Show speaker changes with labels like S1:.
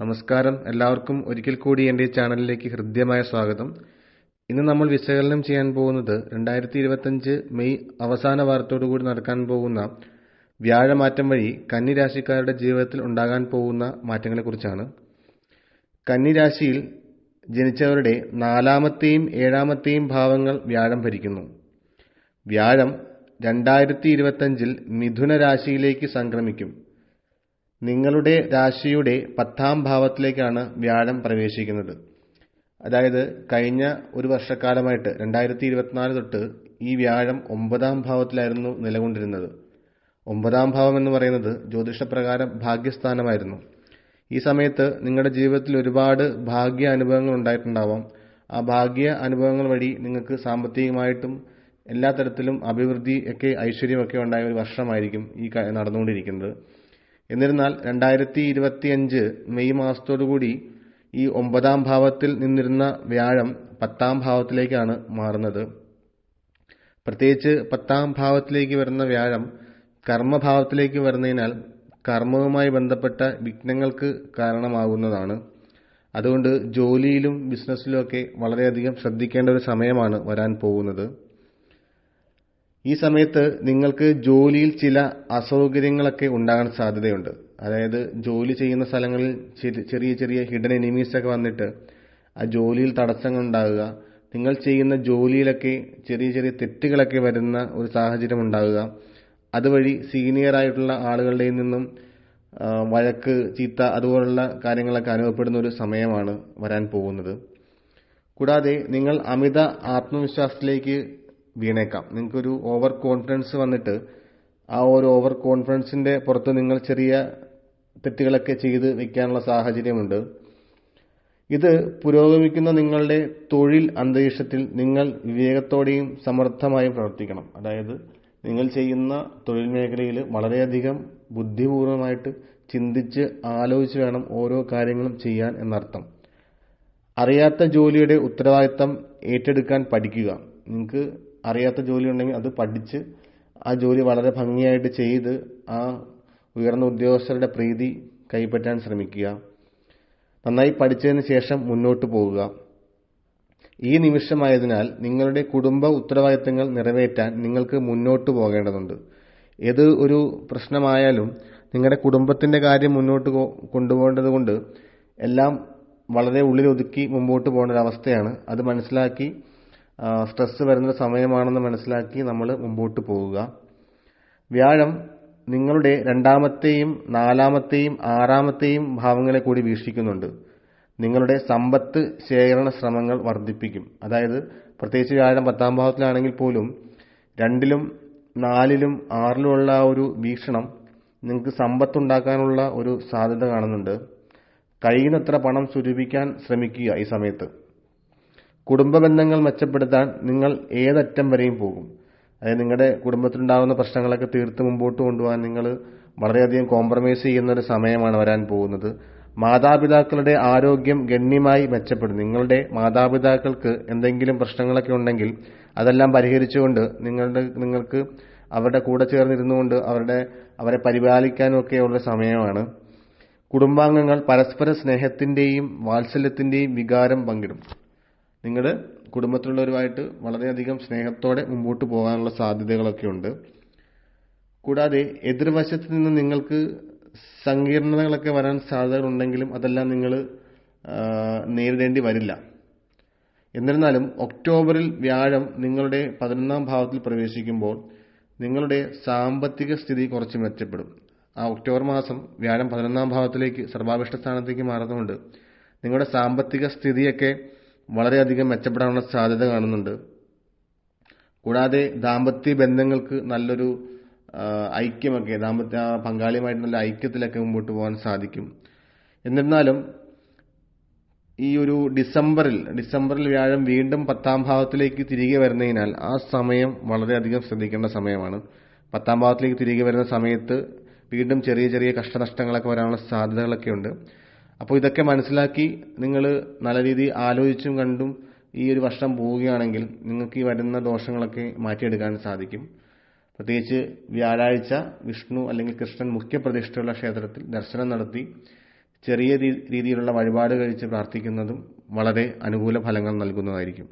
S1: നമസ്കാരം. എല്ലാവർക്കും ഒരിക്കൽ കൂടി എന്റെ ചാനലിലേക്ക് ഹൃദ്യമായ സ്വാഗതം. ഇന്ന് നമ്മൾ വിശകലനം ചെയ്യാൻ പോകുന്നത് രണ്ടായിരത്തി ഇരുപത്തഞ്ച് മെയ് അവസാന വാരത്തോടുകൂടി നടക്കാൻ പോകുന്ന വ്യാഴമാറ്റം വഴി കന്നിരാശിക്കാരുടെ ജീവിതത്തിൽ ഉണ്ടാകാൻ പോകുന്ന മാറ്റങ്ങളെക്കുറിച്ചാണ് കന്നി രാശിയിൽ ജനിച്ചവരുടെ നാലാമത്തെയും ഏഴാമത്തെയും ഭാവങ്ങൾ വ്യാഴം ഭരിക്കുന്നു. വ്യാഴം രണ്ടായിരത്തി ഇരുപത്തഞ്ചിൽ മിഥുന രാശിയിലേക്ക് സംക്രമിക്കും. നിങ്ങളുടെ രാശിയുടെ പത്താം ഭാവത്തിലേക്കാണ് വ്യാഴം പ്രവേശിക്കുന്നത്. അതായത് കഴിഞ്ഞ ഒരു വർഷക്കാലമായിട്ട് രണ്ടായിരത്തി ഇരുപത്തിനാല് തൊട്ട് ഈ വ്യാഴം ഒമ്പതാം ഭാവത്തിലായിരുന്നു നിലകൊണ്ടിരുന്നത്. ഒമ്പതാം ഭാവം എന്ന് പറയുന്നത് ജ്യോതിഷപ്രകാരം ഭാഗ്യസ്ഥാനമായിരുന്നു. ഈ സമയത്ത് നിങ്ങളുടെ ജീവിതത്തിൽ ഒരുപാട് ഭാഗ്യ അനുഭവങ്ങൾ ഉണ്ടായിട്ടുണ്ടാവാം. ആ ഭാഗ്യ അനുഭവങ്ങൾ വഴി നിങ്ങൾക്ക് സാമ്പത്തികമായിട്ടും എല്ലാ തരത്തിലും അഭിവൃദ്ധി ഒക്കെ ഐശ്വര്യമൊക്കെ ഉണ്ടായ ഒരു വർഷമായിരിക്കും ഈ നടന്നുകൊണ്ടിരിക്കുന്നത്. എന്നിരുന്നാൽ രണ്ടായിരത്തി ഇരുപത്തിയഞ്ച് മെയ് മാസത്തോടുകൂടി ഈ ഒമ്പതാം ഭാവത്തിൽ നിന്നിരുന്ന വ്യാഴം പത്താം ഭാവത്തിലേക്കാണ് മാറുന്നത്. പ്രത്യേകിച്ച് പത്താം ഭാവത്തിലേക്ക് വരുന്ന വ്യാഴം കർമ്മഭാവത്തിലേക്ക് വരുന്നതിനാൽ കർമ്മവുമായി ബന്ധപ്പെട്ട വിഘ്നങ്ങൾക്ക് കാരണമാകുന്നതാണ്. അതുകൊണ്ട് ജോലിയിലും ബിസിനസ്സിലും ഒക്കെ വളരെയധികം ശ്രദ്ധിക്കേണ്ട ഒരു സമയമാണ് വരാൻ പോകുന്നത്. ഈ സമയത്ത് നിങ്ങൾക്ക് ജോലിയിൽ ചില അസൗകര്യങ്ങളൊക്കെ ഉണ്ടാകാൻ സാധ്യതയുണ്ട്. അതായത് ജോലി ചെയ്യുന്ന സ്ഥലങ്ങളിൽ ചെറിയ ചെറിയ ഹിഡൻ എനിമീസ് ഒക്കെ വന്നിട്ട് ആ ജോലിയിൽ തടസ്സങ്ങൾ ഉണ്ടാകുക നിങ്ങൾ ചെയ്യുന്ന ജോലിയിലൊക്കെ ചെറിയ ചെറിയ തെറ്റുകളൊക്കെ വരുന്ന ഒരു സാഹചര്യം ഉണ്ടാകുക. അതുവഴി സീനിയർ ആയിട്ടുള്ള ആളുകളുടെ നിന്നും വഴക്ക് ചീത്ത അതുപോലുള്ള കാര്യങ്ങളൊക്കെ അനുഭവപ്പെടുന്ന ഒരു സമയമാണ് വരാൻ പോകുന്നത്. കൂടാതെ നിങ്ങൾ അമിത ആത്മവിശ്വാസത്തിലേക്ക് വീണേക്കാം. നിങ്ങൾക്കൊരു ഓവർ കോൺഫിഡൻസ് വന്നിട്ട് ആ ഒരു ഓവർ കോൺഫിഡൻസിന്റെ പുറത്ത് നിങ്ങൾ ചെറിയ തെറ്റുകളൊക്കെ ചെയ്ത് വെക്കാനുള്ള സാഹചര്യമുണ്ട്. ഇത് പുരോഗമിക്കുന്ന നിങ്ങളുടെ തൊഴിൽ അന്തരീക്ഷത്തിൽ നിങ്ങൾ വിവേകത്തോടെയും സമർത്ഥമായും പ്രവർത്തിക്കണം. അതായത് നിങ്ങൾ ചെയ്യുന്ന തൊഴിൽ മേഖലയിൽ വളരെയധികം ബുദ്ധിപൂർവമായിട്ട് ചിന്തിച്ച് ആലോചിച്ച് വേണം ഓരോ കാര്യങ്ങളും ചെയ്യാൻ എന്നർത്ഥം. അറിയാത്ത ജോലിയുടെ ഉത്തരവാദിത്തം ഏറ്റെടുക്കാൻ പഠിക്കുക. നിങ്ങൾക്ക് അറിയാത്ത ജോലി ഉണ്ടെങ്കിൽ അത് പഠിച്ച് ആ ജോലി വളരെ ഭംഗിയായിട്ട് ചെയ്ത് ആ ഉയർന്ന ഉദ്യോഗസ്ഥരുടെ പ്രീതി കൈപ്പറ്റാൻ ശ്രമിക്കുക. നന്നായി പഠിച്ചതിന് ശേഷം മുന്നോട്ട് പോകുക. ഈ നിമിഷമായതിനാൽ നിങ്ങളുടെ കുടുംബ ഉത്തരവാദിത്തങ്ങൾ നിറവേറ്റാൻ നിങ്ങൾക്ക് മുന്നോട്ട് പോകേണ്ടതുണ്ട്. ഏത് ഒരു പ്രശ്നമായാലും നിങ്ങളുടെ കുടുംബത്തിന്റെ കാര്യം മുന്നോട്ട് കൊണ്ടുപോകേണ്ടത് കൊണ്ട് എല്ലാം വളരെ ഉള്ളിലൊതുക്കി മുമ്പോട്ട് പോകേണ്ട ഒരു അവസ്ഥയാണ്. അത് മനസ്സിലാക്കി സ്ട്രെസ് വരുന്ന സമയമാണെന്ന് മനസ്സിലാക്കി നമ്മൾ മുമ്പോട്ട് പോവുക. വ്യാഴം നിങ്ങളുടെ രണ്ടാമത്തെയും നാലാമത്തെയും ആറാമത്തെയും ഭാവങ്ങളെ കൂടി വീക്ഷിക്കുന്നുണ്ട്. നിങ്ങളുടെ സമ്പത്ത് ശേഖരണ ശ്രമങ്ങൾ വർദ്ധിപ്പിക്കും. അതായത് പ്രത്യേകിച്ച് വ്യാഴം പത്താം ഭാവത്തിലാണെങ്കിൽ പോലും രണ്ടിലും നാലിലും ആറിലുമുള്ള ഒരു വീക്ഷണം നിങ്ങൾക്ക് സമ്പത്തുണ്ടാക്കാനുള്ള ഒരു സാധ്യത കാണുന്നുണ്ട്. കഴിയുന്നത്ര പണം സ്വരൂപിക്കാൻ ശ്രമിക്കുക ഈ സമയത്ത്. കുടുംബ ബന്ധങ്ങൾ മെച്ചപ്പെടുത്താൻ നിങ്ങൾ ഏതറ്റം വരെയും പോകും. അതായത് നിങ്ങളുടെ കുടുംബത്തിലുണ്ടാകുന്ന പ്രശ്നങ്ങളൊക്കെ തീർത്ത് മുമ്പോട്ട് കൊണ്ടുപോകാൻ നിങ്ങൾ വളരെയധികം കോംപ്രമൈസ് ചെയ്യുന്ന ഒരു സമയമാണ് വരാൻ പോകുന്നത്. മാതാപിതാക്കളുടെ ആരോഗ്യം ഗണ്യമായി മെച്ചപ്പെടും. നിങ്ങളുടെ മാതാപിതാക്കൾക്ക് എന്തെങ്കിലും പ്രശ്നങ്ങളൊക്കെ ഉണ്ടെങ്കിൽ അതെല്ലാം പരിഹരിച്ചുകൊണ്ട് നിങ്ങളുടെ നിങ്ങൾക്ക് അവരുടെ കൂടെ ചേർന്നിരുന്നുകൊണ്ട് അവരുടെ അവരെ പരിപാലിക്കാനൊക്കെയുള്ള സമയമാണ്. കുടുംബാംഗങ്ങൾ പരസ്പര സ്നേഹത്തിന്റെയും വാത്സല്യത്തിന്റെയും വികാരം പങ്കിടും. നിങ്ങൾ കുടുംബത്തിലുള്ളവരുമായിട്ട് വളരെയധികം സ്നേഹത്തോടെ മുമ്പോട്ട് പോകാനുള്ള സാധ്യതകളൊക്കെ ഉണ്ട്. കൂടാതെ എതിർവശത്ത് നിന്ന് നിങ്ങൾക്ക് സങ്കീർണതകളൊക്കെ വരാൻ സാധ്യതകളുണ്ടെങ്കിലും അതെല്ലാം നിങ്ങൾ നേരിടേണ്ടി വരില്ല. എന്നിരുന്നാലും ഒക്ടോബറിൽ വ്യാഴം നിങ്ങളുടെ പതിനൊന്നാം ഭാവത്തിൽ പ്രവേശിക്കുമ്പോൾ നിങ്ങളുടെ സാമ്പത്തിക സ്ഥിതി കുറച്ച് മെച്ചപ്പെടും. ആ ഒക്ടോബർ മാസം വ്യാഴം പതിനൊന്നാം ഭാവത്തിലേക്ക് സർവാഭിഷ്ട സ്ഥാനത്തേക്ക് മാറുന്നതുകൊണ്ട് നിങ്ങളുടെ സാമ്പത്തിക സ്ഥിതിയൊക്കെ വളരെയധികം മെച്ചപ്പെടാനുള്ള സാധ്യത കാണുന്നുണ്ട്. കൂടാതെ ദാമ്പത്യ ബന്ധങ്ങൾക്ക് നല്ലൊരു ഐക്യമൊക്കെ ദാമ്പത്യ പങ്കാളിയുമായിട്ട് നല്ല ഐക്യത്തിലൊക്കെ മുമ്പോട്ട് പോകാൻ സാധിക്കും. എന്നിരുന്നാലും ഈ ഒരു ഡിസംബറിൽ ഡിസംബറിൽ വ്യാഴം വീണ്ടും പത്താം ഭാവത്തിലേക്ക് തിരികെ വരുന്നതിനാൽ ആ സമയം വളരെയധികം ശ്രദ്ധിക്കേണ്ട സമയമാണ്. പത്താം ഭാവത്തിലേക്ക് തിരികെ വരുന്ന സമയത്ത് വീണ്ടും ചെറിയ ചെറിയ കഷ്ടനഷ്ടങ്ങളൊക്കെ വരാനുള്ള സാധ്യതകളൊക്കെ ഉണ്ട് അപ്പോൾ ഇതൊക്കെ മനസ്സിലാക്കി നിങ്ങൾ നല്ല രീതിയിൽ ആലോചിച്ചും കണ്ടും ഈ ഒരു വർഷം പോവുകയാണെങ്കിൽ നിങ്ങൾക്ക് ഈ വരുന്ന ദോഷങ്ങളൊക്കെ മാറ്റിയെടുക്കാൻ സാധിക്കും. പ്രത്യേകിച്ച് വ്യാഴാഴ്ച വിഷ്ണു അല്ലെങ്കിൽ കൃഷ്ണൻ മുഖ്യ പ്രതിഷ്ഠയുള്ള ക്ഷേത്രത്തിൽ ദർശനം നടത്തി ചെറിയ രീതിയിലുള്ള വഴിപാട് കഴിച്ച് പ്രാർത്ഥിക്കുന്നതും വളരെ അനുകൂല ഫലങ്ങൾ നൽകുന്നതായിരിക്കും.